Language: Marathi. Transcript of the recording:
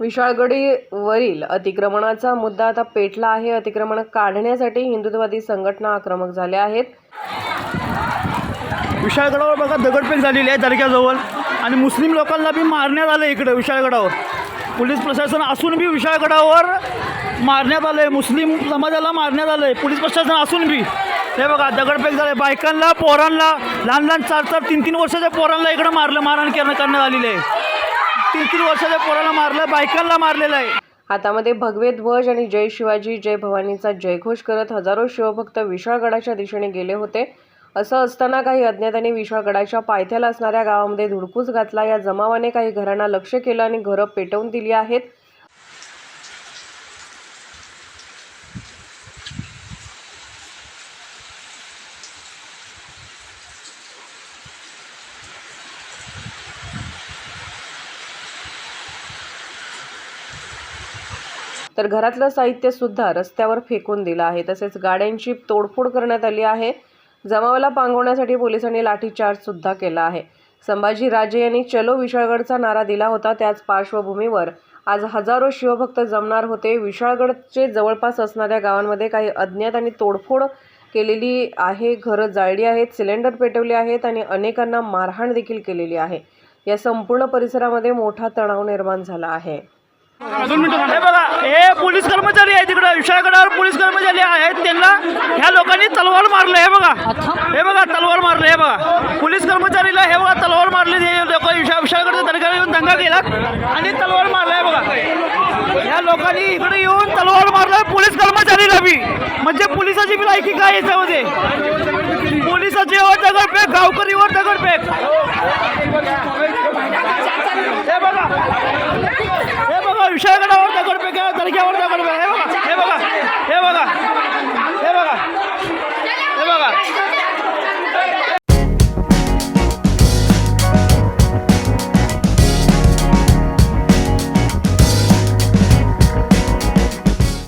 विशाळगडीवरील अतिक्रमणाचा मुद्दा आता पेटला आहे. अतिक्रमण काढण्यासाठी हिंदुत्ववादी संघटना आक्रमक झाल्या आहेत. विशाळगडावर बघा दगडफेक झालेली आहे दर्ग्याजवळ. आणि मुस्लिम लोकांना बी मारण्यात आलं इकडे विशाळगडावर. पोलीस प्रशासन असून बी विशाळगडावर मारण्यात आलं आहे मुस्लिम समाजाला मारण्यात आलं आहे पोलीस प्रशासन असून बी. हे बघा दगडफेक झालं बायकांना पोरांना लहान लहान चार चार तीन तीन वर्षाच्या पोरांना इकडं मारलं मारहाण करणं करण्यात आलेली आहे. तीन तीन वर्षाच्या पोराला मारलं बायकांना मारलेलं आहे. हातामध्ये भगवे ध्वज आणि जय शिवाजी जय भवानीचा जयघोष करत हजारो शिवभक्त विशाळगडाच्या दिशेने गेले होते. असं असताना काही अज्ञातांनी विशाळगडाच्या पायथ्याला असणाऱ्या गावामध्ये धुडकूस घातला. या जमावाने काही घरांना लक्ष केलं आणि घरं पेटवून दिली आहेत. तर घरातलं साहित्यसुद्धा रस्त्यावर फेकून दिलं आहे. तसेच गाड्यांची तोडफोड करण्यात आली आहे. जमावाला पांगवण्यासाठी पोलिसांनी लाठीचार्जसुद्धा केला आहे. संभाजी राजे यांनी चलो विशाळगडचा नारा दिला होता. त्याच पार्श्वभूमीवर आज हजारो शिवभक्त जमणार होते. विशाळगडचे जवळपास असणाऱ्या गावांमध्ये काही अज्ञात आणि तोडफोड केलेली आहे. घरं जाळली आहेत सिलेंडर पेटवले आहेत आणि अनेकांना मारहाण देखील केलेली आहे. या संपूर्ण परिसरामध्ये मोठा तणाव निर्माण झाला आहे. हे बघा हे पोलीस कर्मचारी आहे तिकडं विषयाकडावर पोलीस कर्मचारी आहेत त्यांना ह्या लोकांनी तलवार मारलं हे बघा. हे बघा तलवार मारलं हे बघा. पोलीस कर्मचारीला हे बघा तलवार मारले. हे लोक विषयाकडे विशाळगडच्या येऊन दंगा केला आणि तलवार मारलाय हे बघा. ह्या लोकांनी इकडे येऊन तलवार मारलं पोलीस कर्मचारीला बी. म्हणजे पोलिसाची बी लायकी काय याच्यामध्ये? पोलिसाची वर दगडफेक गावकरीवर दगडफेक. हे बघा हे बघा